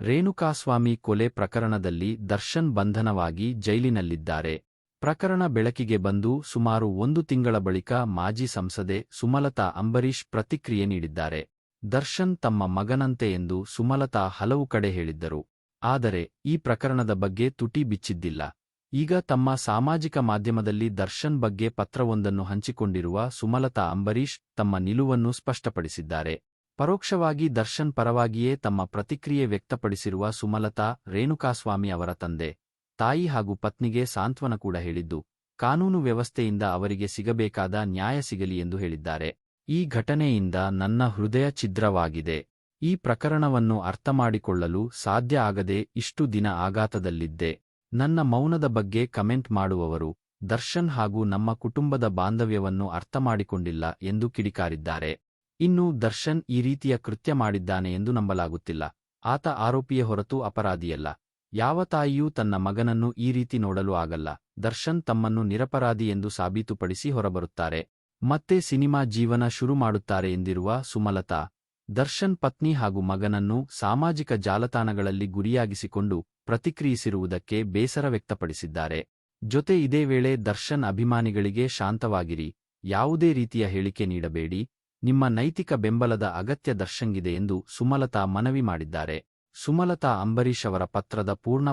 ರೇಣುಕಾಸ್ವಾಮಿ ಕೊಲೆ ಪ್ರಕರಣದಲ್ಲಿ ದರ್ಶನ್ ಬಂಧನವಾಗಿ ಜೈಲಿನಲ್ಲಿದ್ದಾರೆ. ಪ್ರಕರಣ ಬೆಳಕಿಗೆ ಬಂದು ಸುಮಾರು ಒಂದು ತಿಂಗಳ ಬಳಿಕ ಮಾಜಿ ಸಂಸದೆ ಸುಮಲತಾ ಅಂಬರೀಶ್ ಪ್ರತಿಕ್ರಿಯೆ ನೀಡಿದ್ದಾರೆ. ದರ್ಶನ್ ತಮ್ಮ ಮಗನಂತೆ ಎಂದು ಸುಮಲತಾ ಹಲವು ಕಡೆ ಹೇಳಿದ್ದರು. ಆದರೆ ಈ ಪ್ರಕರಣದ ಬಗ್ಗೆ ತುಟಿ ಬಿಚ್ಚಿದ್ದಿಲ್ಲ. ಈಗ ತಮ್ಮ ಸಾಮಾಜಿಕ ಮಾಧ್ಯಮದಲ್ಲಿ ದರ್ಶನ್ ಬಗ್ಗೆ ಪತ್ರವೊಂದನ್ನು ಹಂಚಿಕೊಂಡಿರುವ ಸುಮಲತಾ ಅಂಬರೀಶ್ ತಮ್ಮ ನಿಲುವನ್ನು ಸ್ಪಷ್ಟಪಡಿಸಿದ್ದಾರೆ. ಪರೋಕ್ಷವಾಗಿ ದರ್ಶನ್ ಪರವಾಗಿಯೇ ತಮ್ಮ ಪ್ರತಿಕ್ರಿಯೆ ವ್ಯಕ್ತಪಡಿಸಿರುವ ಸುಮಲತಾ, ರೇಣುಕಾಸ್ವಾಮಿ ಅವರ ತಂದೆ, ತಾಯಿ ಹಾಗೂ ಪತ್ನಿಗೆ ಸಾಂತ್ವನ ಕೂಡ ಹೇಳಿದ್ದು, ಕಾನೂನು ವ್ಯವಸ್ಥೆಯಿಂದ ಅವರಿಗೆ ಸಿಗಬೇಕಾದ ನ್ಯಾಯ ಸಿಗಲಿ ಎಂದು ಹೇಳಿದ್ದಾರೆ. ಈ ಘಟನೆಯಿಂದ ನನ್ನ ಹೃದಯ ಛಿದ್ರವಾಗಿದೆ. ಈ ಪ್ರಕರಣವನ್ನು ಅರ್ಥಮಾಡಿಕೊಳ್ಳಲು ಸಾಧ್ಯ ಆಗದೆ ಇಷ್ಟು ದಿನ ಆಘಾತದಲ್ಲಿದ್ದೆ. ನನ್ನ ಮೌನದ ಬಗ್ಗೆ ಕಮೆಂಟ್ ಮಾಡುವವರು, ದರ್ಶನ್ ಹಾಗೂ ನಮ್ಮ ಕುಟುಂಬದ ಬಾಂಧವ್ಯವನ್ನು ಅರ್ಥಮಾಡಿಕೊಂಡಿಲ್ಲ ಎಂದು ಕಿಡಿಕಾರಿದ್ದಾರೆ. ಇನ್ನು ದರ್ಶನ್ ಈ ರೀತಿಯ ಕೃತ್ಯ ಮಾಡಿದ್ದಾನೆ ಎಂದು ನಂಬಲಾಗುತ್ತಿಲ್ಲ. ಆತ ಆರೋಪಿಯ ಹೊರತು ಅಪರಾಧಿಯಲ್ಲ. ಯಾವ ತಾಯಿಯೂ ತನ್ನ ಮಗನನ್ನು ಈ ರೀತಿ ನೋಡಲು ಆಗಲ್ಲ. ದರ್ಶನ್ ತಮ್ಮನ್ನು ನಿರಪರಾಧಿ ಎಂದು ಸಾಬೀತುಪಡಿಸಿ ಹೊರಬರುತ್ತಾರೆ. ಮತ್ತೆ ಸಿನಿಮಾ ಜೀವನ ಶುರು ಮಾಡುತ್ತಾರೆ ಎಂದಿರುವ ಸುಮಲತಾ, ದರ್ಶನ್ ಪತ್ನಿ ಹಾಗೂ ಮಗನನ್ನು ಸಾಮಾಜಿಕ ಜಾಲತಾಣಗಳಲ್ಲಿ ಗುರಿಯಾಗಿಸಿಕೊಂಡು ಪ್ರತಿಕ್ರಿಯಿಸಿರುವುದಕ್ಕೆ ಬೇಸರ ವ್ಯಕ್ತಪಡಿಸಿದ್ದಾರೆ. ಜೊತೆ ಇದೇ ವೇಳೆ ದರ್ಶನ್ ಅಭಿಮಾನಿಗಳಿಗೆ ಶಾಂತವಾಗಿರಿ, ಯಾವುದೇ ರೀತಿಯ ಹೇಳಿಕೆ ನೀಡಬೇಡಿ. ನಿಮ್ಮ ನೈತಿಕ ಬೆಂಬಲದ ಅಗತ್ಯ ದರ್ಶಂಗಿದೆ ಎಂದು ಸುಮಲತಾ ಮನವಿ ಮಾಡಿದ್ದಾರೆ. ಸುಮಲತಾ ಅಂಬರೀಶ್ ಅವರ ಪತ್ರದ ಪೂರ್ಣ